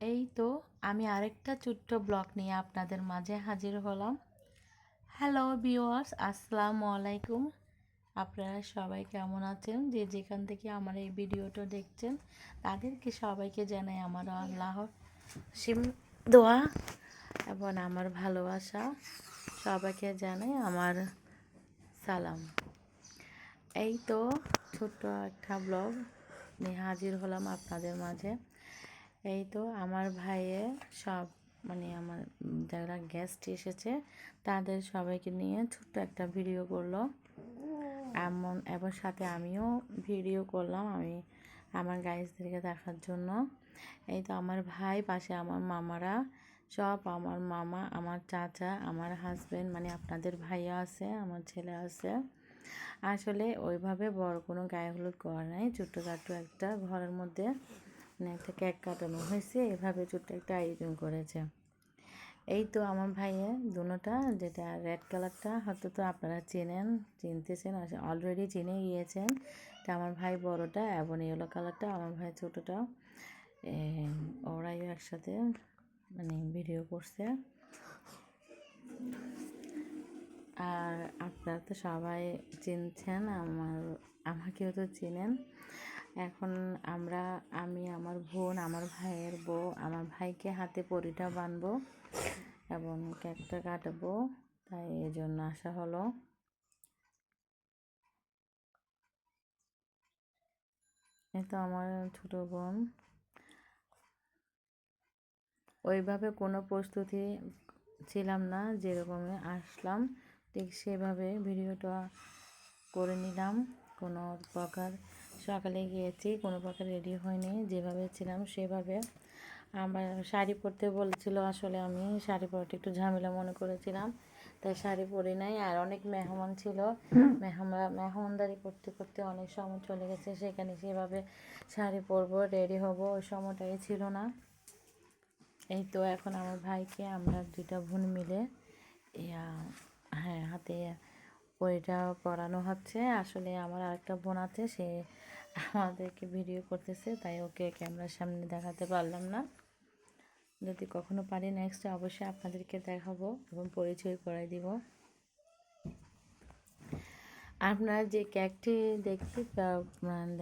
এই তো আমি আরেকটা ছোট্ট ব্লগ নিয়ে আপনাদের মাঝে হাজির হলাম। হ্যালো ভিউয়ার্স আসসালামু আলাইকুম। আপনারা সবাই কেমন আছেন? যে যেখান থেকে আমার এই ভিডিওটা দেখছেন, তাদেরকে সবাইকে জানাই আমার আল্লাহর সিম দোয়া এবং আমার ভালোবাসা। সবাইকে জানাই আমার সালাম। এই তো ছোট্ট একটা ব্লগ নিয়ে হাজির হলাম আপনাদের মাঝে। এই তো আমার ভাইয়ে সব মানে আমার যারা গেস্ট এসেছে, তাদের সবাইকে নিয়ে ছোট্ট একটা ভিডিও করল। এমন এবং সাথে আমিও ভিডিও করলাম, আমি আমার গাইজদেরকে দেখার জন্য। এই তো আমার ভাই, পাশে আমার মামারা, সব আমার মামা, আমার চাচা, আমার হাজব্যান্ড মানে আপনাদের ভাইয়া আছে, আমার ছেলে আছে। আসলে ওইভাবে বড় কোনো গায়ে হলুদ করা নাই, ছোট্টখাটো একটা ঘরের মধ্যে। মানে একটা কেক কাটানো হয়েছে। এভাবে ছোট্ট একটা আয়োজন করেছে। এই তো আমার ভাইয়ে দুটোটা যেটা রেড কালারটা হয়তো তো আপনারা চেনেন, চিনতেছেন অলরেডি চিনে গিয়েছেন এটা আমার ভাই বড়টা এবং ইয়েলো কালারটা আমার ভাই ছোটোটা। ওরাই একসাথে মানে ভিডিও করছে। আর আপনারা তো সবাই চিনছেন, আমার, আমাকেও তো চিনেন। এখন আমরা, আমি, আমার বোন, আমার ভাইয়ের বউ, আমার ভাইকে হাতে পরিটা বানবো এবং কেকটা কাটাবো। তাই এই জন্য আসা হলো। এ তো আমার ছোট বোন। ওইভাবে কোনো প্রস্তুতি ছিলাম না, যেরকমে আসলাম, ঠিক সেভাবে ভিডিওটা করে নিলাম। কোনো প্রকার সকালে গিয়েছি, কোনো প্রকার রেডি হয়নি, যেভাবে ছিলাম সেভাবে। আমার শাড়ি পরতে বলেছিল, আসলে আমি শাড়ি পরতে একটু ঝামেলা মনে করেছিলাম, তাই শাড়ি পরি নাই। আর অনেক মেহমান ছিল মেহমান মেহমানদারি করতে করতে অনেক সময় চলে গেছে, সেখানে সেভাবে শাড়ি পরবো রেডি হব, ওই সময়টাই ছিল না। এই তো এখন আমার ভাইকে, আমরা দুইটা বোন মিলে হ্যাঁ হাতে ওইটা পরানো হচ্ছে। আসলে আমার আরেকটা বোন আছে, সে আমাদেরকে ভিডিও করতেছে, তাই ওকে ক্যামেরার সামনে দেখাতে পারলাম না। যদি কখনো পারি নেক্সট অবশ্যই আপনাদেরকে দেখাবো এবং পরিচয় করাই দিব। আপনারা যে কেকটি দেখতে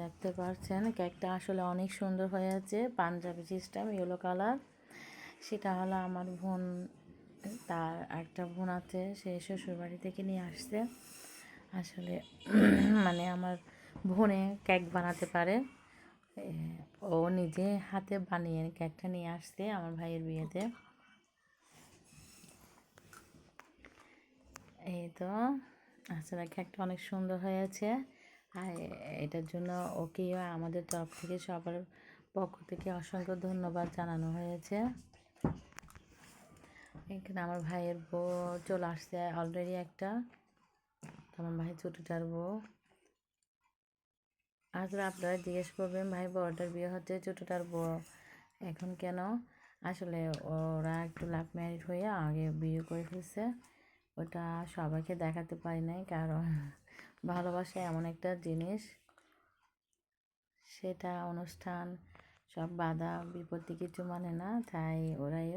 দেখতে পাচ্ছেন কেকটা আসলে অনেক সুন্দর হয়েছে পাঞ্জাবি সিস্টেম ইয়েলো কালার সেটা হলো আমার বোন, তার একটা বোন আছে, সে শ্বশুরবাড়ি থেকে নিয়ে আসছে। আসলে মানে আমার বোনে কেক বানাতে পারে। ও নিজে হাতে বানিয়ে কেকটা নিয়ে আসছে আমার ভাইয়ের বিয়েতে। এই তো, আসলে কেকটা অনেক সুন্দর হয়েছে। আর এটার জন্য ওকে আমাদের তরফ থেকে সবার পক্ষ থেকে অসংখ্য ধন্যবাদ জানানো হয়েছে। এখানে আমার ভাইয়ের বউ চলে আসছে অলরেডি একটা। আমার ভাই ছোটোটার বউ। আসলে আপনারা জিজ্ঞেস করবেন ভাই বড়টার বিয়ে হচ্ছে ছোটোটার বউ। এখন কেন? আসলে ওরা একটু লাভ ম্যারিড হয়ে আগে বিয়ে করে ফেলছে। ওটা সবাইকে দেখাতে পারি নাই, কারণ ভালোবাসা এমন একটা জিনিস। সেটা অনুষ্ঠান, সব বাধা, বিপত্তি কিছু মানে না, তাই ওরাই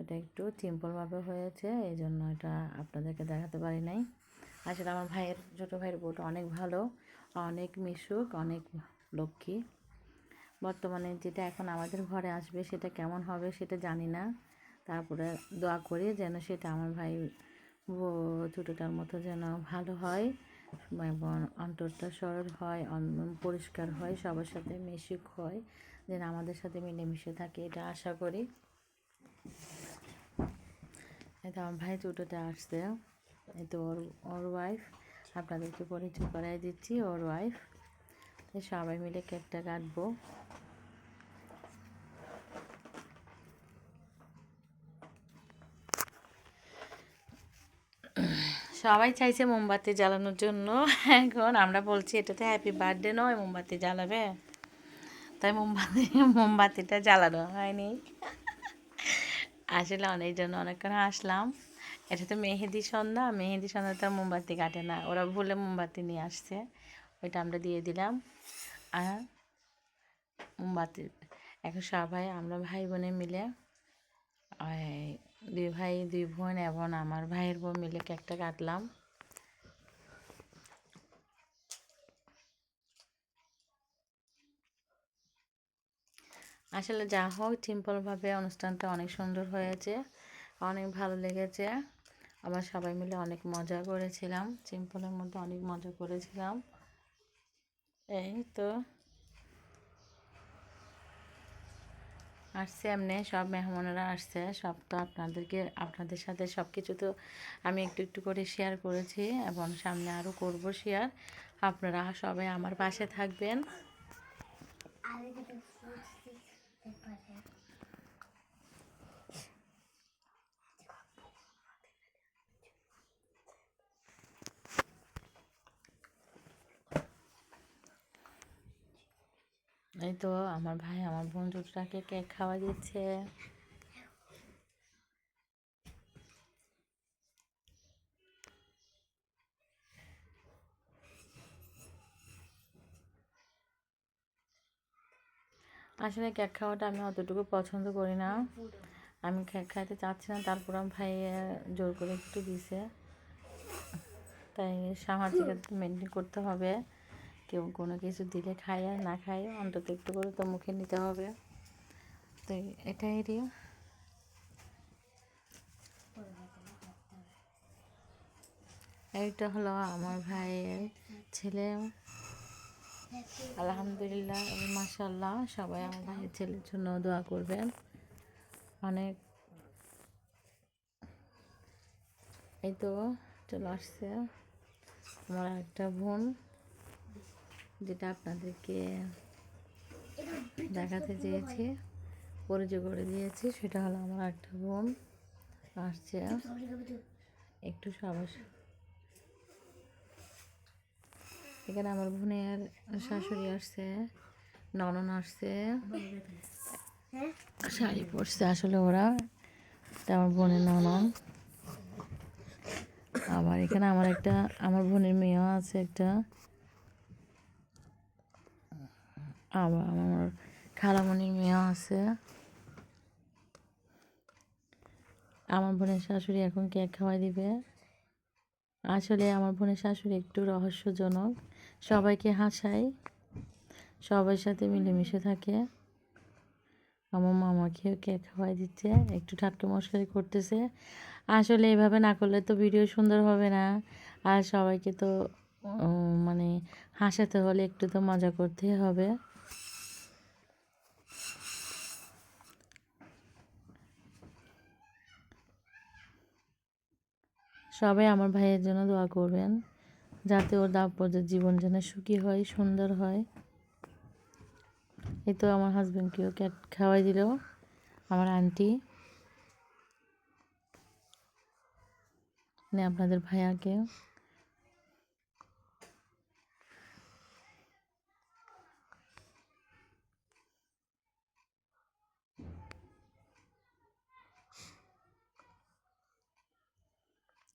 এটা একটু সিম্পলভাবে হয়েছে এই জন্য এটা আপনাদেরকে দেখাতে পারি নাই। আসলে আমার ভাইয়ের, ছোটো ভাইয়ের বউটা অনেক ভালো। অনেক মিশুক, অনেক লক্ষ্মী। বর্তমানে যেটা এখন আমাদের ঘরে আসবে, সেটা কেমন হবে সেটা জানি না। তারপরে দোয়া করি যেন সেটা আমার ভাই ছোটোটার মতো যেন ভালো হয় এবং অন্তরটা সরল হয় পরিষ্কার হয়, সবার সাথে মিশুক হয়, যেন আমাদের সাথে মিলেমিশে থাকে, এটা আশা করি। এটা আমার ভাই ছোটোটা এই তো ওর ওর ওয়াইফ আপনাদেরকে পরিচয় করাই দিচ্ছি, ওর ওয়াইফ সবাই মিলে কেকটা কাটবো। সবাই চাইছে মোমবাতি জ্বালানোর জন্য। এখন আমরা বলছি, এটাতে হ্যাপি বার্থডে নয়, মোমবাতি জ্বালাবে। তাই মোমবাতি, মোমবাতিটা জ্বালানো হয়নি। আসলে অনেক জন্য অনেকক্ষণ আসলাম এটা তো মেহেদি সন্ধ্যা মেহেদি সন্ধ্যা তো মোমবাতি কাটে না। ওরা ভুলে মোমবাতি নিয়ে আসছে। ওইটা আমরা দিয়ে দিলাম। আর মোমবাতি, এখন সবাই, আমরা ভাই বোনে মিলে দুই ভাই, দুই বোন এবং আমার ভাইয়ের বোন মিলে কেকটা কাটলাম। আসলে যা হোক সিম্পলভাবে অনুষ্ঠানটা অনেক সুন্দর হয়েছে। অনেক ভালো লেগেছে। আবার সবাই মিলে অনেক মজা করেছিলাম। সিম্পলের মধ্যে অনেক মজা করেছিলাম। এই তো। আসছে এমনি, সব মেহমানরা আসছে, সব তো আপনাদেরকে, আপনাদের সাথে সব কিছু তো আমি একটু একটু করে শেয়ার করেছি এবং সামনে আরও করব শেয়ার আপনারা সবাই আমার পাশে থাকবেন। এই তো আমার ভাই আমার বন্ধুটাকে কেক খাওয়া দিচ্ছে। আসলে কেক খাওয়াটা আমি অতটুকু পছন্দ করি না। আমি কেক খাইতে চাচ্ছি না তারপর আমার ভাই জোর করে একটু দিছে। তাই সামাজিকতা মেনটেন করতে হবে। কেউ কোনো কিছু দিলে খায় আর না খায়, অন্তত একটু করে তো মুখে নিতে হবে। তো এটাই এইটা হলো আমার ভাইয়ের ছেলে। আলহামদুলিল্লাহ মাসাল্লাহ সবাই আমার ভাইয়ের ছেলের জন্য দোয়া করবেন। অনেক এই তো চলে আসছে আমার একটা বোন। যেটা আপনাদেরকে দেখাতে চেয়েছি, পরিচয় করে দিয়েছি, সেটা হলো আমার একটা বোন, আসছে। একটু সবার এখানে আমার বোনের শাশুড়ি আসছে, ননন আসছে, শাড়ি পরছে আসলে ওরা। এটা আমার বোনের ননন। আবার এখানে আমার একটা, আমার বোনের মেয়েও আছে একটা। আবার আমার খালামণির মেয়েও আছে। আমার বোনের শাশুড়ি এখন কেক খাওয়াই দিবে। আসলে আমার বোনের শাশুড়ি একটু রহস্যজনক। সবাইকে হাসায়, সবার সাথে মিলেমিশে থাকে। আমার মামাকেও কেক খাওয়াই দিচ্ছে, একটু ঠাট্টা মশকারি করতেছে। আসলে এভাবে না করলে তো ভিডিও সুন্দর হবে না। আর সবাইকে তো মানে হাসাতে হলে একটু তো মজা করতে হবে। সবাই আমার ভাইয়ের জন্য দোয়া করবেন, যাতে ওর দাম্পত্য জীবন যেন সুখী হয়, সুন্দর হয়। এই তো আমার হাজব্যান্ডকেও ক্যাট খাওয়াই দিল, আমার আন্টি মানে আপনাদের ভাইয়াকে।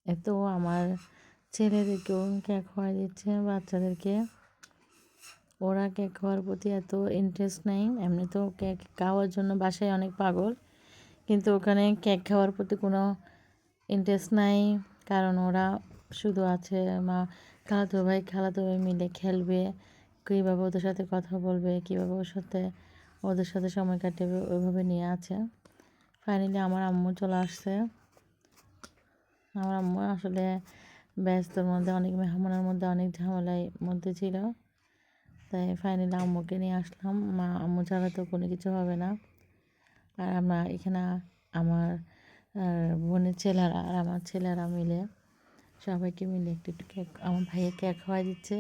এত আমার ছেলেদেরকেও কেক খাওয়াই দিচ্ছে, বাচ্চাদেরকে। ওরা কেক খাওয়ার প্রতি এত ইন্টারেস্ট নেই। এমনি তো কেক খাওয়ার জন্য বাসায় অনেক পাগল। কিন্তু ওখানে কেক খাওয়ার প্রতি কোনো ইন্টারেস্ট নাই। কারণ ওরা শুধু আছে, মা খালাতো ভাই খালাতো ভাই মিলে খেলবে। কীভাবে ওদের সাথে কথা বলবে, কীভাবে ওর সাথে ওদের সাথে সময় কাটাবে, ওইভাবে নিয়ে আছে। ফাইনালি আমার আম্মু চলে আসছে। আমার আম্মু আসলে ব্যস্তর মধ্যে, অনেক মেহমানের মধ্যে, অনেক ঝামেলার মধ্যে ছিল। তাই ফাইনালি আম্মুকে নিয়ে আসলাম। মা, আম্মু ছাড়া তো কোনো কিছু হবে না। আর আমরা এখানে আমার বোনের ছেলেরা আর আমার ছেলেরা মিলে সবাইকে মিলে একটু একটু কেক আমার ভাইয়ের কেক খাওয়াই দিচ্ছে।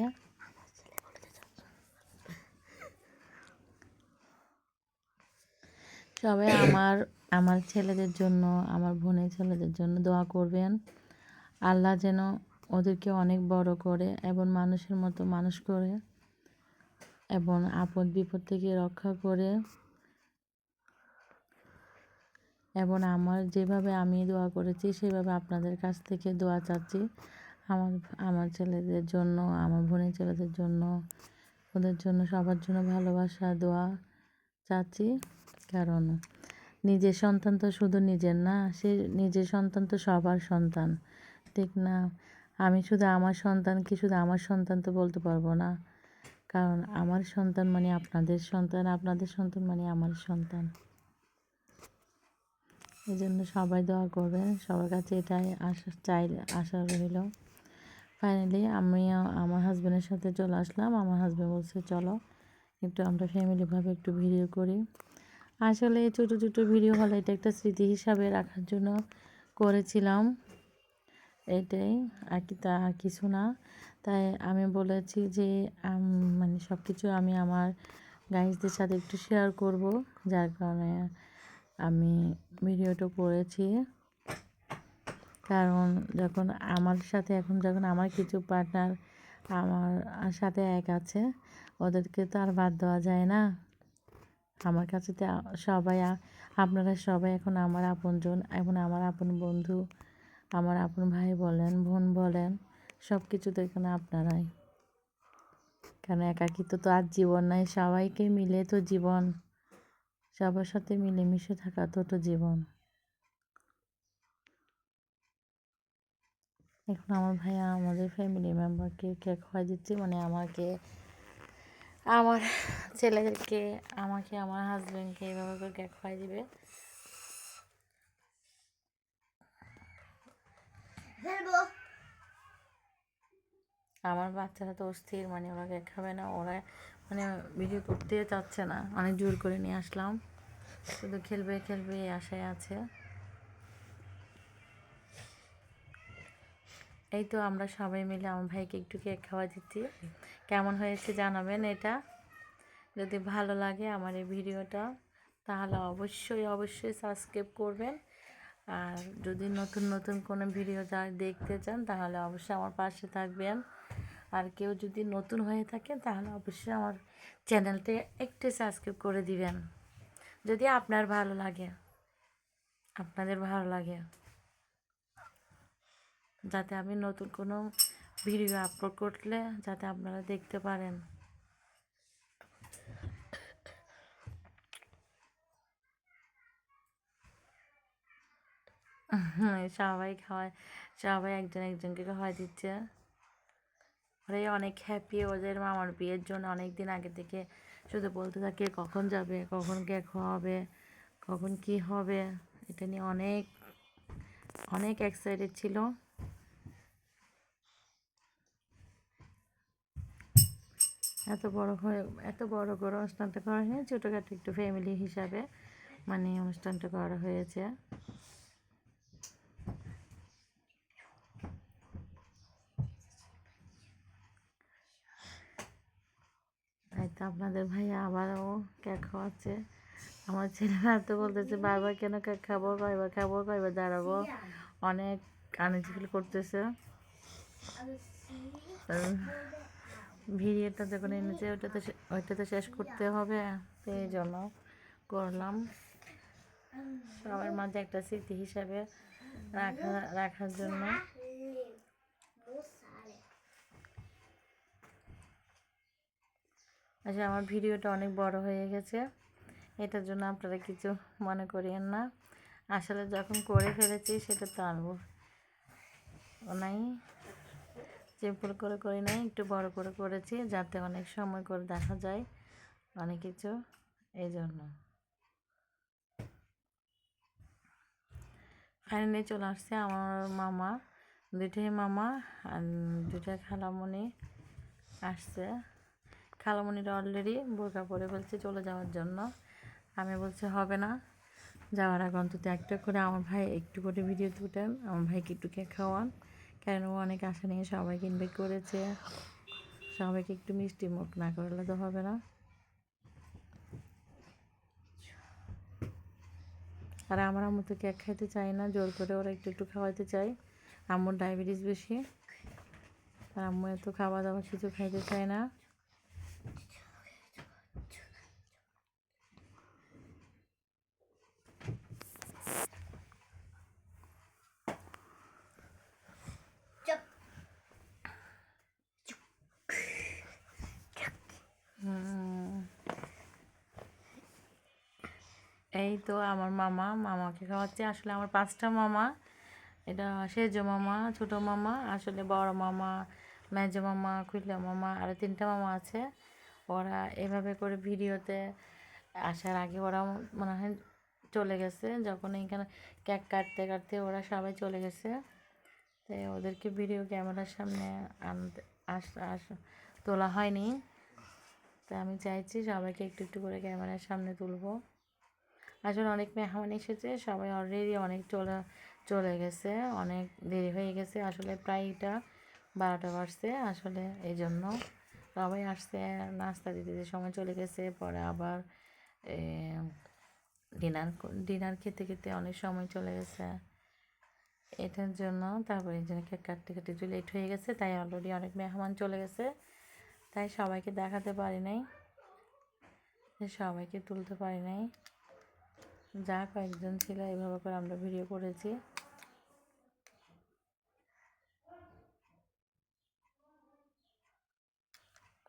সবাই আমার আমার ছেলেদের জন্য, আমার বোনের ছেলেদের জন্য দোয়া করবেন। আল্লাহ যেন ওদেরকে অনেক বড় করে এবং মানুষের মতো মানুষ করে এবং আপদ বিপদ থেকে রক্ষা করে এবং আমার যেভাবে আমি দোয়া করেছি, সেভাবে আপনাদের কাছ থেকে দোয়া চাচ্ছি। আমার আমার ছেলেদের জন্য, আমার বোনের ছেলেদের জন্য, ওদের জন্য সবার জন্য ভালোবাসা, দোয়া চাচ্ছি। কারণ নিজের সন্তান তো শুধু নিজের না, সে নিজের সন্তান তো সবার সন্তান, ঠিক না? আমি শুধু আমার সন্তানকে শুধু আমার সন্তান তো বলতে পারব না? কারণ আমার সন্তান মানে আপনাদের সন্তান আপনাদের সন্তান মানে আমার সন্তান। এই জন্য সবাই দোয়া করবেন সবার কাছে এটাই আশা, চাই, আশা রইল। ফাইনালি আমি আমার হাজব্যান্ডের সাথে চলে আসলাম, আমার হাজব্যান্ড বলছে, চলো, একটু আমরা ফ্যামিলিভাবে একটু ভিডিও করি। আসলে ছোটো ছোটো ভিডিও হলে এটা একটা স্মৃতি হিসাবে রাখার জন্য করেছিলাম। এটাই আর কি, তা কিছু না। তাই আমি বলেছি যে মানে সব কিছু আমি আমার গাইজদের সাথে একটু শেয়ার করব, যার কারণে আমি ভিডিওটা করেছি। কারণ যখন আমার সাথে, এখন যখন আমার কিছু পার্টনার আমার সাথে এক আছে, ওদেরকে তো আর বাদ দেওয়া যায় না। আমার কাছে তো সবাই আপনারা সবাই এখন আমার আপনজন এখন আমার আপন বন্ধু, আমার আপন ভাই বলেন, বোন বলেন সব কিছু তো এখানে আপনারাই? কারণ একাকিত্ব তো আর জীবন নাই, সবাইকে মিলে তো জীবন। সবার সাথে মিলেমিশে থাকা তো তো জীবন। এখন আমার ভাইয়া, আমাদের ফ্যামিলি মেম্বারকে কেক খাওয়া দিচ্ছে? মানে আমাকে আমার ছেলেদেরকে, আমাকে, আমার হাজব্যান্ডকে এভাবে করে কেক খাওয়াই দিবে। আমার বাচ্চারা তো অস্থির মানে ওরা কেক খাবে না, ওরা মানে ভিডিও করতে চাচ্ছে না। অনেক জোর করে নিয়ে আসলাম। শুধু খেলবে খেলবে আশায় আছে। এই তো আমরা সবাই মিলে আমার ভাইকে একটু কেক খাওয়া দিচ্ছি। কেমন হয়েছে জানাবেন এটা? যদি ভালো লাগে আমার এই ভিডিওটা, তাহলে অবশ্যই অবশ্যই সাবস্ক্রাইব করবেন। আর যদি নতুন নতুন কোনো ভিডিও যা দেখতে চান, তাহলে অবশ্যই আমার পাশে থাকবেন। আর কেউ যদি নতুন হয়ে থাকে তাহলে অবশ্যই আমার চ্যানেলটা একটু সাবস্ক্রাইব করে দিবেন। যদি আপনার ভালো লাগে, আপনাদের ভালো লাগে। যাতে আমি নতুন কোনো ভিডিও আপলোড করলে যাতে আপনারা দেখতে পারেন। সবাই খাওয়ায়, সবাই একজন একজনকে খাওয়াই দিচ্ছে। ওরাই অনেক হ্যাপি ওদের মামার বিয়ের জন্য অনেক দিন আগে থেকে শুধু বলতে থাকে, কখন যাবে? কখন কে খাওয়াবে? কখন কি হবে? এটা নিয়ে অনেক অনেক এক্সাইটেড ছিল। এত বড় হয়ে এত বড় করে অনুষ্ঠানটা করা হয় ছোটোখাটো একটু ফ্যামিলি হিসাবে মানে অনুষ্ঠানটা করা হয়েছে। তো আপনাদের ভাইয়া আবারও কেক খাওয়াচ্ছে। আমার ছেলেরা তো বলতেছে বারবার কেন কেক খাব? কয়বার খাব? কয়বার দাঁড়াবো? অনেক আনিজি ফিল করতেছে ভিডিওটা যখন এনেছে ওটা তো ওইটা তো শেষ করতে হবে। এই জন্য করলাম। সবার মাঝে একটা স্মৃতি হিসাবে রাখা রাখার জন্য। আচ্ছা আমার ভিডিওটা অনেক বড় হয়ে গেছে। এটার জন্য আপনারা কিছু মনে করিয়েন না। আসলে যখন করে ফেলেছি, সেটা তো আনব। নাই। সিম্পল করে করি নাই, একটু বড় করে করেছি যাতে অনেক সময় করে দেখা যায়, অনেক কিছু এই জন্য ফাইনালি চলে আসছে আমার মামা, দুইটাই মামা, আর দুইটা খালামণি আসছে। খালামণিরা অলরেডি বোরকা পরে বলছে চলে যাওয়ার জন্য। আমি বলছি, হবে না। যাওয়ার আগে অন্তত একটা করে আমার ভাই একটু করে ভিডিও তুলেন, আমার ভাইকে একটু কে খাওয়ান। কেন ও অনেক আশা নিয়ে সবাইকে ইনভাইট করেছে। সবাইকে একটু মিষ্টি মুখ না করলে তো হবে না। আর আমার আম্মু তো কেক খাইতে চাই না, জোর করে ওরা একটু একটু খাওয়াইতে চাই আম্মুর ডায়াবেটিস বেশি। আর আম্মু এত খাওয়া দাওয়া কিছু খাইতে চায় না এই তো আমার মামা, মামাকে খাওয়াচ্ছে। আসলে আমার পাঁচটা মামা, এটা সেজো মামা, ছোট মামা, আসলে বড় মামা, মেজো মামা খুইলা মামা আরও তিনটা মামা আছে। ওরা এভাবে করে ভিডিওতে আসার আগে ওরা মনে হয় চলে গেছে। যখন এইখানে কেক কাটতে কাটতে ওরা সবাই চলে গেছে। তাই ওদেরকে ভিডিও ক্যামেরার সামনে আনতে, আস আস, তোলা হয়নি। তাই আমি চাইছি সবাইকে একটু একটু করে ক্যামেরার সামনে তুলবো। আসলে অনেক মেহমান এসেছে, সবাই অলরেডি অনেক চলে চলে গেছে, অনেক দেরি হয়ে গেছে। আসলে প্রায় এটা বারোটা বাজছে আসলে এই জন্য সবাই আসছে, নাস্তা দিতে দিতে সময় চলে গেছে, পরে আবার ডিনার ডিনার খেতে খেতে অনেক সময় চলে গেছে। এটার জন্য তারপরে এই জন্য কেক কাটতে কাটতে একটু লেট হয়ে গেছে, তাই অলরেডি অনেক মেহমান চলে গেছে, তাই সবাইকে দেখাতে পারি নাই, সবাইকে তুলতে পারি নাই। যা কয়েকজন ছিল এইভাবে করে আমরা ভিডিও করেছি।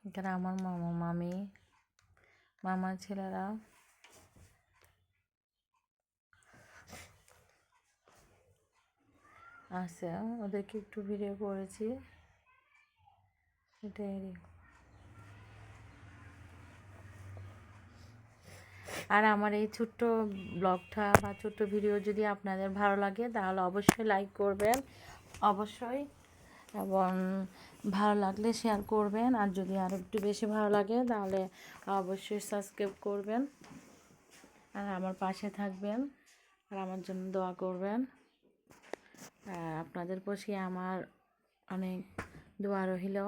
এখানে আমার মামা, মামি, মামার ছেলেরা। আছে ওদেরকে একটু ভিডিও করেছি। এটাই আর আমার এই ছোট্ট ব্লগটা বা ছোট্ট ভিডিও যদি আপনাদের ভালো লাগে, তাহলে অবশ্যই লাইক করবেন। অবশ্যই। এবং ভালো লাগলে শেয়ার করবেন। আর যদি আর একটু বেশি ভালো লাগে, তাহলে অবশ্যই সাবস্ক্রাইব করবেন। আর আমার পাশে থাকবেন। আর আমার জন্য দোয়া করবেন। আপনাদের প্রতি আমার অনেক দোয়া রহিল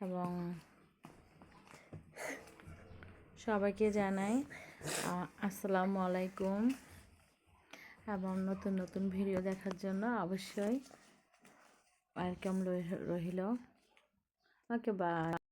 এবং সবাইকে জানাই আসসালামু আলাইকুম। এবং নতুন নতুন ভিডিও দেখার জন্য অবশ্যই ওয়েলকাম রহিল। ওকে বা